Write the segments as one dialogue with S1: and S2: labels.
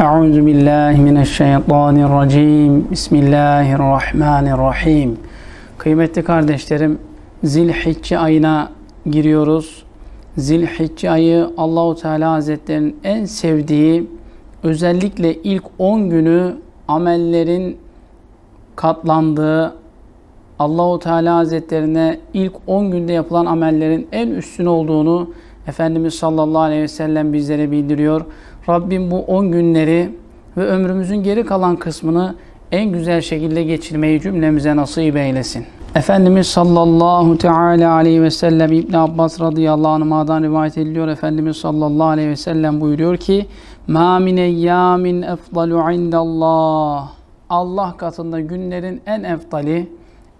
S1: Euzu billahi mineşşeytanirracim. Bismillahirrahmanirrahim. Kıymetli kardeşlerim, Zilhicce ayına giriyoruz. Zilhicce ayı Allahu Teala Hazretlerinin en sevdiği özellikle ilk 10 günü amellerin katlandığı Allahu Teala Hazretlerine ilk 10 günde yapılan amellerin en üstün olduğunu Efendimiz sallallahu aleyhi ve sellem bizlere bildiriyor. Rabbim bu 10 günleri ve ömrümüzün geri kalan kısmını en güzel şekilde geçirmeyi cümlemize nasip eylesin. Efendimiz sallallahu teala aleyhi ve sellem İbn Abbas radıyallahu anh'dan rivayet ediliyor. Efendimiz sallallahu aleyhi ve sellem buyuruyor ki: "Ma min eyyamin efdalu indallah." Allah katında günlerin en efdali,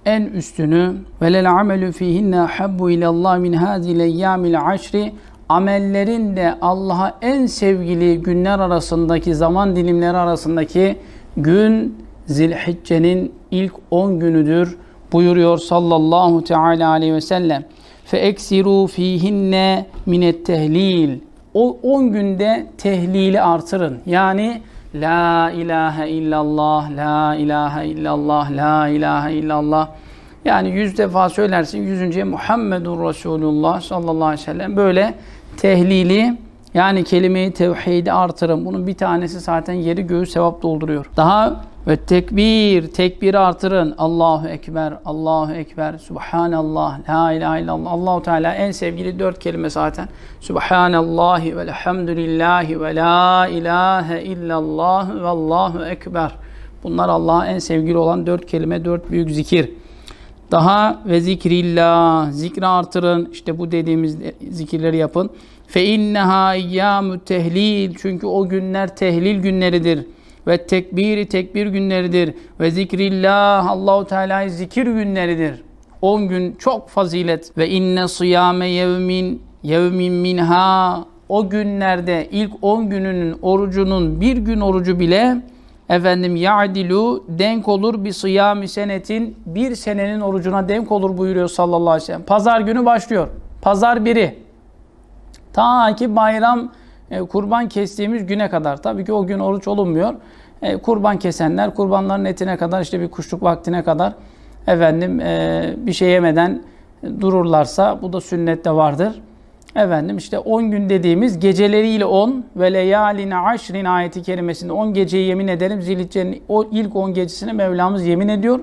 S1: en üstünü ve lel amelu fihinne habbu ilallah min hazil eyyamil aşri amellerin de Allah'a en sevgili günler arasındaki zaman dilimleri arasındaki gün Zilhicce'nin ilk 10 günüdür buyuruyor sallallahu teala aleyhi ve sellem. Fe eksiru fihinne minet tehlil. O 10 günde tehlili artırın. Yani La ilahe illallah, la ilahe illallah, la ilahe illallah. Yani yüz defa söylersin, yüzüncüye Muhammedun Resulullah sallallahu aleyhi ve sellem böyle tehlili yani kelimeyi tevhidi artırın. Bunun bir tanesi zaten yeri göğü sevap dolduruyor. Daha ve tekbir, tekbiri artırın. Allahu Ekber, Allahu Ekber, Subhanallah, La ilahe illallah. Allahu Teala en sevgili dört kelime zaten. Subhanallahi ve elhamdülillahi ve la ilahe illallah ve Allahu Ekber. Bunlar Allah'a en sevgili olan dört kelime, dört büyük zikir. Daha ve zikrillah, zikri artırın. İşte bu dediğimiz zikirleri yapın. Fe inneha eyyâmü tehlil. Çünkü o günler tehlil günleridir. Ve tekbiri tekbir günleridir. Ve zikrillah Allahu Teala'yı zikir günleridir. 10 gün çok fazilet. Ve inne sıyame yevmin yevmin minha. O günlerde ilk 10 gününün orucunun bir gün orucu bile efendim ya'dilu denk olur bir sıyami senetin bir senenin orucuna denk olur buyuruyor sallallahu aleyhi ve sellem. Pazar günü başlıyor. Pazar biri. Ta ki bayram e, kurban kestiğimiz güne kadar. Tabii ki o gün oruç olunmuyor. E, kurban kesenler kurbanların etine kadar işte bir kuşluk vaktine kadar efendim e, bir şey yemeden dururlarsa bu da sünnette vardır. Efendim işte 10 gün dediğimiz geceleriyle 10 ve leyaline aşrin ayeti kerimesinde 10 geceyi yemin ederim. Zilhicce'nin o ilk 10 gecesine Mevlamız yemin ediyor.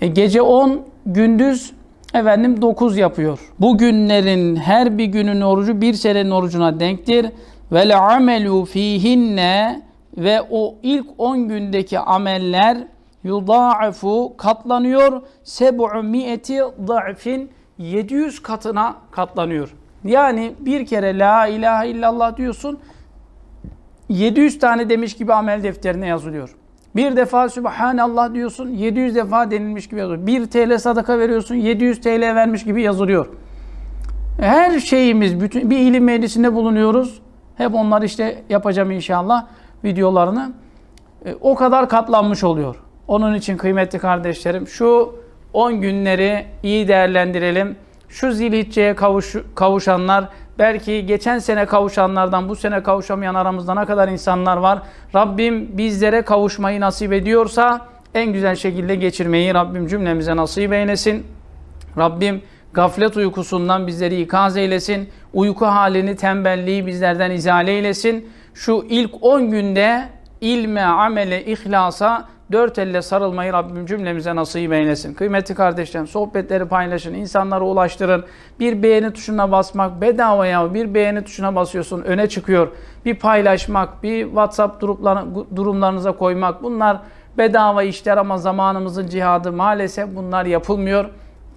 S1: E, gece 10, gündüz efendim 9 yapıyor. Bu günlerin her bir günün orucu bir senenin orucuna denktir. Ve le amelu fihinne ve o ilk 10 gündeki ameller yudâfu katlanıyor. Seb'u mi'eti da'fin 700 katına katlanıyor. Yani bir kere la ilahe illallah diyorsun 700 tane demiş gibi amel defterine yazılıyor. Bir defa Subhanallah diyorsun 700 defa denilmiş gibi yazılıyor. 1 TL sadaka veriyorsun 700 TL vermiş gibi yazılıyor. Her şeyimiz bütün bir ilim meclisinde bulunuyoruz. Hep onları işte yapacağım inşallah videolarını. E, o kadar katlanmış oluyor. Onun için kıymetli kardeşlerim şu 10 günleri iyi değerlendirelim. Şu zilhicce'ye kavuş, kavuşanlar, belki geçen sene kavuşanlardan bu sene kavuşamayan aramızda ne kadar insanlar var. Rabbim bizlere kavuşmayı nasip ediyorsa en güzel şekilde geçirmeyi Rabbim cümlemize nasip eylesin. Rabbim gaflet uykusundan bizleri ikaz eylesin. Uyku halini, tembelliği bizlerden izale eylesin. Şu ilk 10 günde ilme, amele, ihlasa dört elle sarılmayı Rabbim cümlemize nasip eylesin. Kıymetli kardeşlerim sohbetleri paylaşın, insanlara ulaştırın. Bir beğeni tuşuna basmak bedava ya. Bir beğeni tuşuna basıyorsun öne çıkıyor. Bir paylaşmak, bir WhatsApp durumlarınıza koymak bunlar bedava işler ama zamanımızın cihadı maalesef bunlar yapılmıyor.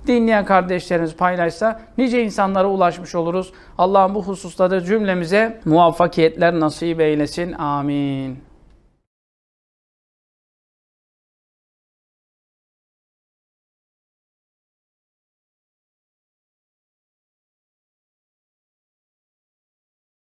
S1: Dinleyen kardeşlerimiz paylaşsa nice insanlara ulaşmış oluruz. Allah'ın bu hususlarda cümlemize muvaffakiyetler nasip eylesin. Amin.